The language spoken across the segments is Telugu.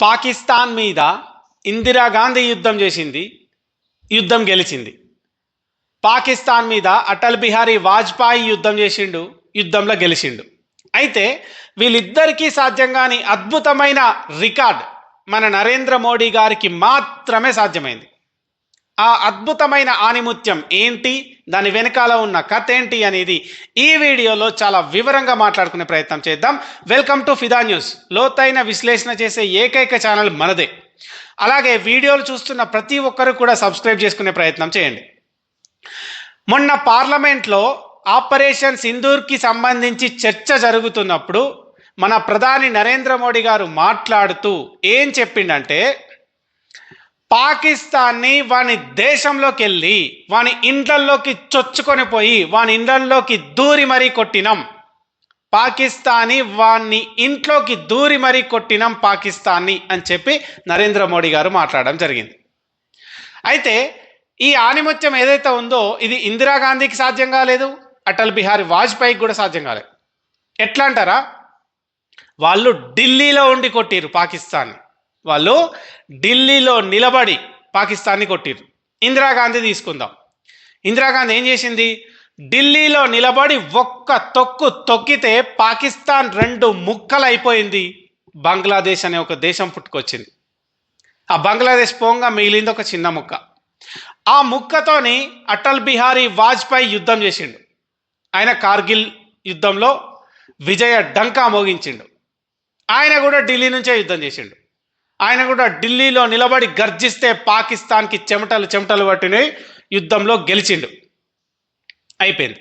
పాకిస్తాన్ మీద ఇందిరాగాంధీ యుద్ధం చేసింది యుద్ధం గెలిచింది. పాకిస్తాన్ మీద అటల్ బిహారీ వాజ్పేయి యుద్ధం చేసిండు యుద్ధంలో గెలిచిండు. అయితే వీళ్ళిద్దరికీ సాధ్యం కాని అద్భుతమైన రికార్డ్ మన నరేంద్ర మోడీ గారికి మాత్రమే సాధ్యమైంది. ఆ అద్భుతమైన ఆనిముత్యం ఏంటి? దాని వెనకాల ఉన్న కథ ఏంటి అనేది ఈ వీడియోలో చాలా వివరంగా మాట్లాడుకునే ప్రయత్నం చేద్దాం. వెల్కమ్ టు ఫిదా న్యూస్ లోతైన విశ్లేషణ చేసే ఏకైక ఛానల్ మనదే. అలాగే వీడియోలు చూస్తున్న ప్రతి ఒక్కరు కూడా సబ్స్క్రైబ్ చేసుకునే ప్రయత్నం చేయండి. మొన్న పార్లమెంట్లో ఆపరేషన్ సింధూర్కి సంబంధించి చర్చ జరుగుతున్నప్పుడు మన ప్రధాని నరేంద్ర మోడీ గారు మాట్లాడుతూ ఏం చెప్పిండంటే పాకిస్తాన్ని వాని దేశంలోకి వెళ్ళి వాని ఇండ్లల్లోకి చొచ్చుకొని పోయి వాని ఇండ్లల్లోకి దూరి మరీ కొట్టినాం. పాకిస్తానీ వాన్ని ఇంట్లోకి దూరి మరీ కొట్టినాం పాకిస్తాన్ని అని చెప్పి నరేంద్ర మోడీ గారు మాట్లాడడం జరిగింది. అయితే ఈ ఆనిముత్యం ఏదైతే ఉందో ఇది ఇందిరాగాంధీకి సాధ్యం కాలేదు అటల్ బిహారీ వాజ్పేయికి కూడా సాధ్యం కాలేదు. ఎట్లా అంటారా? వాళ్ళు ఢిల్లీలో ఉండి కొట్టిరు పాకిస్తాన్ని. వాళ్ళు ఢిల్లీలో నిలబడి పాకిస్తాన్ని కొట్టిరు ఇందిరాగాంధీ తీసుకుందాం. ఇందిరాగాంధీ ఏం చేసింది? ఢిల్లీలో నిలబడి ఒక్క తొక్కు తొక్కితే పాకిస్తాన్ రెండు ముక్కలు అయిపోయింది బంగ్లాదేశ్ అనే ఒక దేశం పుట్టుకొచ్చింది. ఆ బంగ్లాదేశ్ పోంగా మిగిలింది ఒక చిన్న ముక్క. ఆ ముక్కతోని అటల్ బిహారీ వాజ్పేయి యుద్ధం చేసిండు. ఆయన కార్గిల్ యుద్ధంలో విజయ డంకా మోగించిండు. ఆయన కూడా ఢిల్లీ నుంచే యుద్ధం చేసిండు. ఆయన కూడా ఢిల్లీలో నిలబడి గర్జిస్తే పాకిస్తాన్కి చెమటలు చెమటలు పట్టినాయి యుద్ధంలో గెలిచిండు. అయిపోయింది.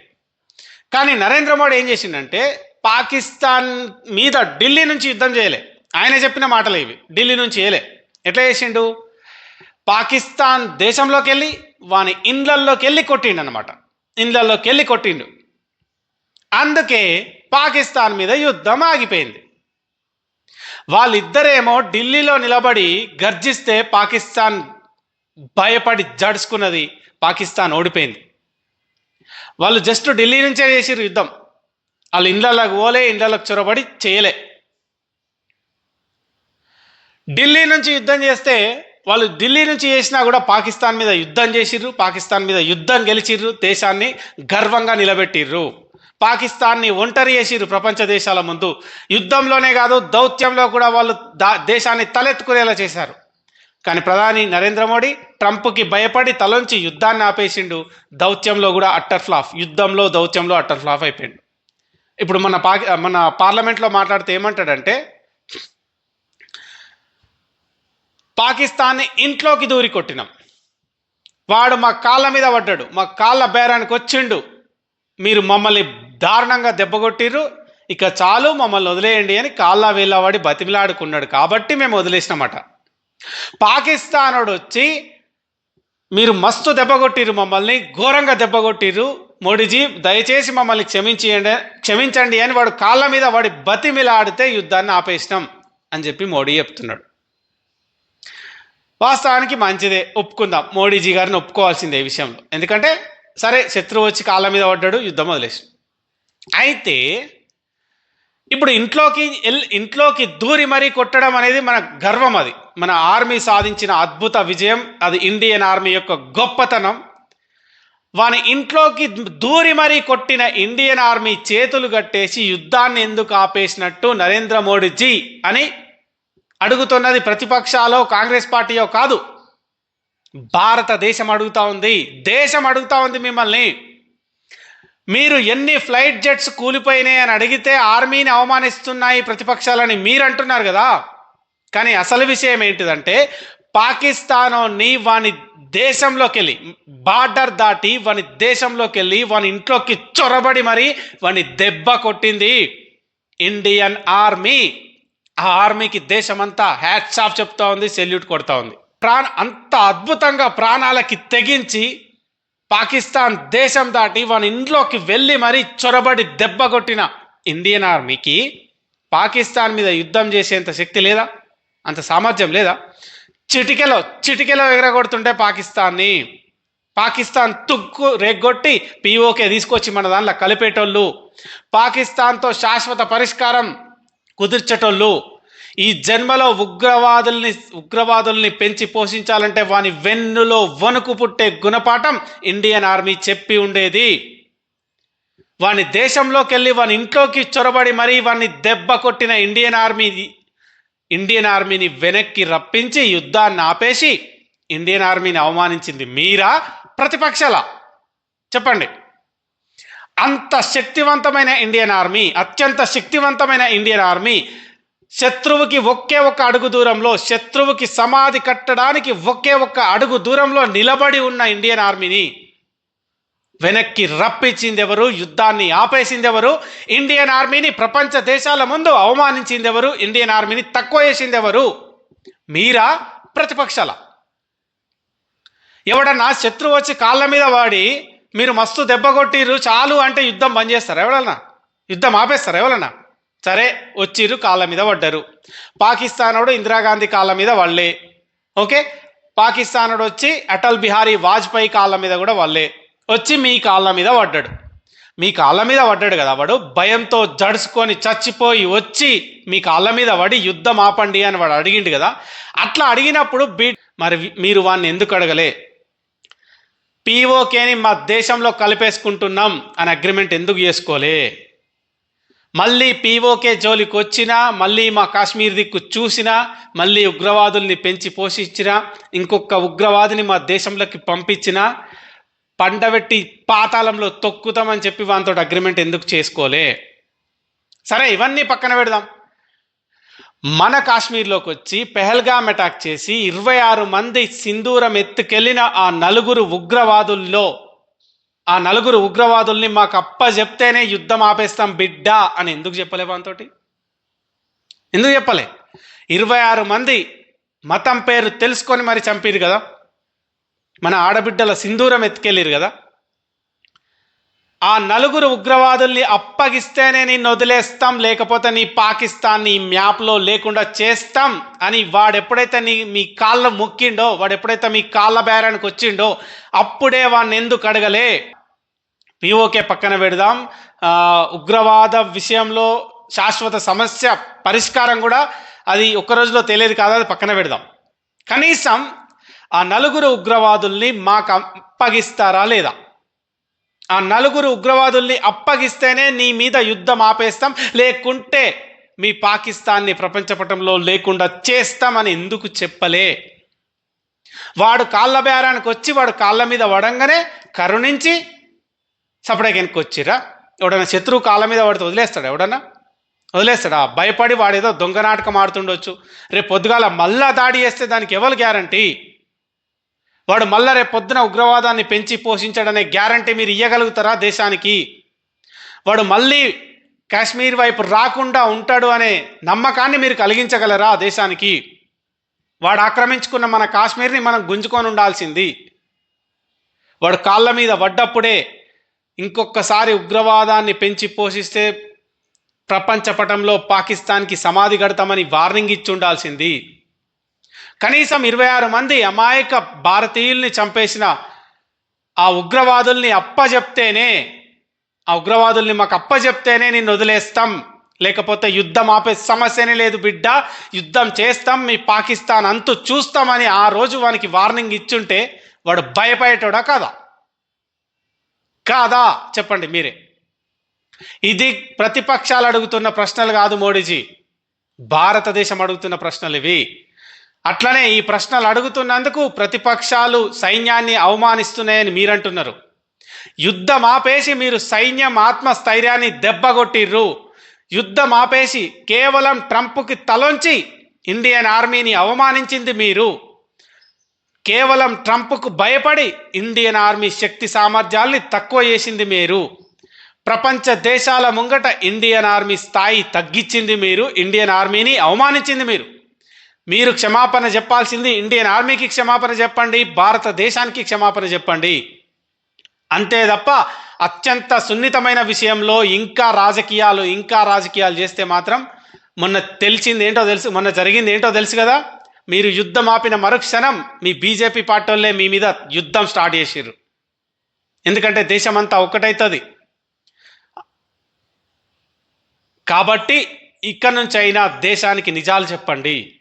కానీ నరేంద్ర మోడీ ఏం చేసిండంటే పాకిస్తాన్ మీద ఢిల్లీ నుంచి యుద్ధం చేయలే. ఆయన చెప్పిన మాటలు ఇవి. ఢిల్లీ నుంచి చేయలే. ఎట్లా చేసిండు? పాకిస్తాన్ దేశంలోకి వెళ్ళి వాని ఇండ్లల్లోకి వెళ్ళి కొట్టిండు అనమాట ఇండ్లల్లోకి వెళ్ళి కొట్టిండు. అందుకే పాకిస్తాన్ మీద యుద్ధం ఆగిపోయింది. వాళ్ళిద్దరేమో ఢిల్లీలో నిలబడి గర్జిస్తే పాకిస్తాన్ భయపడి జడుచుకున్నది పాకిస్తాన్ ఓడిపోయింది. వాళ్ళు జస్ట్ ఢిల్లీ నుంచే చేసిరు యుద్ధం. వాళ్ళు ఇండ్లలోకి పోలే ఇండ్లలోకి చొరబడి చేయలే. ఢిల్లీ నుంచి యుద్ధం చేస్తే వాళ్ళు ఢిల్లీ నుంచి చేసినా కూడా పాకిస్తాన్ మీద యుద్ధం చేసిర్రు పాకిస్తాన్ మీద యుద్ధం గెలిచిర్రు దేశాన్ని గర్వంగా నిలబెట్టిర్రు. పాకిస్తాన్ని ఒంటరి చేసిరు ప్రపంచ దేశాల ముందు. యుద్ధంలోనే కాదు దౌత్యంలో కూడా వాళ్ళు దా దేశాన్ని తలెత్తుకునేలా చేశారు. కానీ ప్రధాని నరేంద్ర మోడీ ట్రంప్కి భయపడి తలొంచి యుద్ధాన్ని ఆపేసిండు. దౌత్యంలో కూడా అట్టర్ ఫ్లాఫ్. యుద్ధంలో దౌత్యంలో అట్టర్ ఫ్లాఫ్ అయిపోయిండు. ఇప్పుడు మన పాకి మన పార్లమెంట్లో మాట్లాడితే ఏమంటాడంటే పాకిస్తాన్ని ఇంట్లోకి దూరి కొట్టినాం. వాడు మా కాళ్ళ మీద పడ్డాడు. మా కాళ్ళ బేరానికి వచ్చిండు. మీరు మమ్మల్ని దారుణంగా దెబ్బగొట్టిర్రు ఇక చాలు మమ్మల్ని వదిలేయండి అని కాళ్ళ వేళ్ళవాడి బతిమిలాడుకున్నాడు కాబట్టి మేము వదిలేసినామట. పాకిస్తానుడు వచ్చి మీరు మస్తు దెబ్బగొట్టిరు మమ్మల్ని ఘోరంగా దెబ్బగొట్టిరు మోడీజీ దయచేసి మమ్మల్ని క్షమించేయండి క్షమించండి అని వాడు కాళ్ళ మీద వాడి బతిమిలాడితే యుద్ధాన్ని ఆపేసినాం అని చెప్పి మోడీ చెప్తున్నాడు. వాస్తవానికి మంచిదే ఒప్పుకుందాం. మోడీజీ గారిని ఒప్పుకోవాల్సిందే ఈ విషయంలో. ఎందుకంటే సరే శత్రువు వచ్చి కాళ్ళ మీద పడ్డాడు యుద్ధం వదిలేసింది అయితే ఇప్పుడు ఇంట్లోకి ఎల్- ఇంట్లోకి దూరి మరీ కొట్టడం అనేది మన గర్వం అది. మన ఆర్మీ సాధించిన అద్భుత విజయం అది ఇండియన్ ఆర్మీ యొక్క గొప్పతనం. వాని ఇంట్లోకి దూరి మరీ కొట్టిన ఇండియన్ ఆర్మీ చేతులు కట్టేసి యుద్ధాన్ని ఎందుకు ఆపేసినట్టు నరేంద్ర మోడీజీ అని అడుగుతున్నది ప్రతిపక్షాలో కాంగ్రెస్ పార్టీయో కాదు. భారతదేశం అడుగుతా ఉంది దేశం అడుగుతా ఉంది మిమ్మల్ని. మీరు ఎన్ని ఫ్లైట్ జెట్స్ కూలిపోయినాయి అని అడిగితే ఆర్మీని అవమానిస్తున్నాయి ప్రతిపక్షాలని మీరు అంటున్నారు కదా. కానీ అసలు విషయం ఏంటిదంటే పాకిస్తానోని వాని దేశంలోకి వెళ్ళి బార్డర్ దాటి వాని దేశంలోకి వెళ్ళి వాని ఇంట్లోకి చొరబడి మరి వాని దెబ్బ కొట్టింది. ఇండియన్ ఆర్మీ ఆ ఆర్మీకి దేశమంతా హ్యాట్స్ ఆఫ్ చెప్తా ఉంది సెల్యూట్ కొడతా ఉంది. ప్రాణ అంత అద్భుతంగా ప్రాణాలకి తెగించి పాకిస్తాన్ దేశం దాటి వాని ఇంట్లోకి వెళ్ళి మరీ చొరబడి దెబ్బ కొట్టిన ఇండియన్ ఆర్మీకి పాకిస్తాన్ మీద యుద్ధం చేసేంత శక్తి లేదా? అంత సామర్థ్యం లేదా? చిటికెలో చిటికెలో ఎగరగొడుతుంటే పాకిస్తాన్ని పాకిస్తాన్ తుక్కు రేగొట్టి పీఓకే తీసుకొచ్చి మన దాంట్లో కలిపేటోళ్ళు పాకిస్తాన్తో శాశ్వత పరిష్కారం కుదిర్చేటోళ్ళు ఈ జన్మలో ఉగ్రవాదుల్ని ఉగ్రవాదుల్ని పెంచి పోషించాలంటే వాని వెన్నులో వణుకు పుట్టే గుణపాఠం ఇండియన్ ఆర్మీ చెప్పి ఉండేది. వాని దేశంలోకి వెళ్ళి వాని ఇంట్లోకి చొరబడి మరీ వాడిని దెబ్బ కొట్టిన ఇండియన్ ఆర్మీ ఇండియన్ ఆర్మీని వెనక్కి రప్పించి యుద్ధాన్ని ఆపేసి ఇండియన్ ఆర్మీని అవమానించింది మీరా? ప్రతిపక్షాల? చెప్పండి. అంత శక్తివంతమైన ఇండియన్ ఆర్మీ అత్యంత శక్తివంతమైన ఇండియన్ ఆర్మీ శత్రువుకి ఒకే ఒక్క అడుగు దూరంలో శత్రువుకి సమాధి కట్టడానికి ఒకే ఒక్క అడుగు దూరంలో నిలబడి ఉన్న ఇండియన్ ఆర్మీని వెనక్కి రప్పించింది ఎవరు యుద్ధాన్ని ఆపేసింది ఎవరు ఇండియన్ ఆర్మీని ప్రపంచ దేశాల ముందు అవమానించింది ఎవరు ఇండియన్ ఆర్మీని తక్కువ చేసింది ఎవరు మీరా? ప్రతిపక్షాల. ఎవడన్నా శత్రువు వచ్చి కాళ్ళ మీద వాడి మీరు మస్తు దెబ్బ కొట్టిర్రు చాలు అంటే యుద్ధం బంద్ చేస్తారు ఎవడన్నా యుద్ధం ఆపేస్తారు ఎవరన్నా? సరే వచ్చిర్రు కాళ్ళ మీద పడ్డారు. పాకిస్తానోడు ఇందిరాగాంధీ కాళ్ళ మీద వాళ్ళే ఓకే? పాకిస్తానోడు వచ్చి అటల్ బిహారీ వాజ్పేయి కాళ్ళ మీద కూడా వాళ్ళే వచ్చి మీ కాళ్ళ మీద పడ్డాడు. మీ కాళ్ళ మీద పడ్డాడు కదా వాడు? భయంతో జడుచుకొని చచ్చిపోయి వచ్చి మీ కాళ్ళ మీద పడి యుద్ధం ఆపండి అని వాడు అడిగిండు కదా? అట్లా అడిగినప్పుడు బీ మరి మీరు వాడిని ఎందుకు అడగలే? పీఓకేని మా దేశంలో కలిపేసుకుంటున్నాం అని అగ్రిమెంట్ ఎందుకు చేసుకోలే? మళ్ళీ పీఓకే జోలికి వచ్చినా మళ్ళీ మా కాశ్మీర్ దిక్కు చూసినా మళ్ళీ ఉగ్రవాదుల్ని పెంచి పోషించినా ఇంకొక ఉగ్రవాదిని మా దేశంలోకి పంపించినా పండబెట్టి పాతాళంలో తొక్కుతామని చెప్పి వాంతో అగ్రిమెంట్ ఎందుకు చేసుకోలే? సరే ఇవన్నీ పక్కన పెడదాం. మన కాశ్మీర్లోకి వచ్చి పెహల్గామ్ అటాక్ చేసి ఇరవై ఆరు మంది సింధూరం ఎత్తుకెళ్ళిన ఆ నలుగురు ఉగ్రవాదుల్లో ఆ నలుగురు ఉగ్రవాదుల్ని మాకు అప్ప చెప్తేనే యుద్ధం ఆపేస్తాం బిడ్డ అని ఎందుకు చెప్పలే వానితోటి? ఎందుకు చెప్పలే? ఇరవై ఆరు మంది మతం పేరు తెలుసుకొని మరి చంపారు కదా? మన ఆడబిడ్డల సింధూరం ఎత్తుకెళ్ళిరు కదా? ఆ నలుగురు ఉగ్రవాదుల్ని అప్పగిస్తేనే నిన్ను వదిలేస్తాం లేకపోతే నీ పాకిస్తాన్ నీ మ్యాప్లో లేకుండా చేస్తాం అని వాడెప్పుడైతే నీ మీ కాళ్ళ ముక్కిండో వాడెప్పుడైతే మీ కాళ్ళ బేరానికి వచ్చిండో అప్పుడే వాడిని ఎందుకు అడగలే? పిఓకే పక్కన పెడదాం. ఉగ్రవాద విషయంలో శాశ్వత సమస్య పరిష్కారం కూడా అది ఒక్క రోజులో తెలియదు కాదు అది పక్కన పెడదాం. కనీసం ఆ నలుగురు ఉగ్రవాదుల్ని మాకు అప్పగిస్తారా లేదా? ఆ నలుగురు ఉగ్రవాదుల్ని అప్పగిస్తేనే నీ మీద యుద్ధం ఆపేస్తాం. లేకుంటే మీ పాకిస్తాన్ని ప్రపంచపటంలో లేకుండా చేస్తామని ఎందుకు చెప్పలే? వాడు కాళ్ళ బేరానికి వచ్చి వాడు కాళ్ళ మీద వడంగానే కరుణించి సపడకి వెనక్కి వచ్చిరా ఎవడన్నా శత్రువు కాళ్ళ మీద వాడితే వదిలేస్తాడు ఎవడన్నా? వదిలేస్తాడా? భయపడి వాడేదో దొంగ నాటకం ఆడుతుండొచ్చు. రేపు పొద్దుగాల మళ్ళా దాడి చేస్తే దానికి ఎవరు గ్యారంటీ? వాడు మళ్ళా రేపు పొద్దున ఉగ్రవాదాన్ని పెంచి పోషించాడనే గ్యారంటీ మీరు ఇవ్వగలుగుతారా దేశానికి? వాడు మళ్ళీ కాశ్మీర్ వైపు రాకుండా ఉంటాడు అనే నమ్మకాన్ని మీరు కలిగించగలరా దేశానికి? వాడు ఆక్రమించుకున్న మన కాశ్మీర్ని మనం గుంజుకొని ఉండాల్సింది. వాడు కాళ్ళ మీద పడ్డప్పుడే ఇంకొకసారి ఉగ్రవాదాన్ని పెంచి పోషిస్తే ప్రపంచ పటంలో పాకిస్తాన్కి సమాధి కడతామని వార్నింగ్ ఇచ్చి ఉండాల్సింది. కనీసం ఇరవై ఆరు మంది అమాయక భారతీయుల్ని చంపేసిన ఆ ఉగ్రవాదుల్ని అప్పజెప్తేనే ఆ ఉగ్రవాదుల్ని మాకు అప్పజెప్తేనే నిన్ను వదిలేస్తాం. లేకపోతే యుద్ధం ఆపే సమస్యనే లేదు బిడ్డ. యుద్ధం చేస్తాం మీ పాకిస్తాన్ అంతు చూస్తామని ఆ రోజు వానికి వార్నింగ్ ఇచ్చుంటే వాడు భయపడేటోడా కదా? కాదా? చెప్పండి మీరే. ఇది ప్రతిపక్షాలు అడుగుతున్న ప్రశ్నలు కాదు మోడీజీ. భారతదేశం అడుగుతున్న ప్రశ్నలు ఇవి. అట్లనే ఈ ప్రశ్నలు అడుగుతున్నందుకు ప్రతిపక్షాలు సైన్యాన్ని అవమానిస్తున్నాయని మీరంటున్నారు. యుద్ధం ఆపేసి మీరు సైన్యం ఆత్మస్థైర్యాన్ని దెబ్బగొట్టిర్రు. యుద్ధం ఆపేసి కేవలం ట్రంప్కి తలొంచి ఇండియన్ ఆర్మీని అవమానించింది మీరు. కేవలం ట్రంప్కు భయపడి ఇండియన్ ఆర్మీ శక్తి సామర్థ్యాల్ని తక్కువ చేసింది మీరు. ప్రపంచ దేశాల ముంగట ఇండియన్ ఆర్మీ స్థాయి తగ్గించింది మీరు ఇండియన్ ఆర్మీని అవమానించింది మీరు. మీరు క్షమాపణ చెప్పాల్సింది ఇండియన్ ఆర్మీకి క్షమాపణ చెప్పండి భారతదేశానికి క్షమాపణ చెప్పండి. అంతే తప్ప అత్యంత సున్నితమైన విషయంలో ఇంకా రాజకీయాలు ఇంకా రాజకీయాలు చేస్తే మాత్రం మొన్న తెలిసింది ఏంటో తెలుసు మొన్న జరిగింది ఏంటో తెలుసు కదా? మీరు యుద్ధం ఆపిన మరుక్షణం మీ బీజేపీ పార్టీ వాళ్ళే మీ మీద యుద్ధం స్టార్ట్ చేసిర్రు. ఎందుకంటే దేశమంతా ఒక్కటవుతుంది కాబట్టి ఇక్కడ నుంచి అయినా దేశానికి నిజాలు చెప్పండి.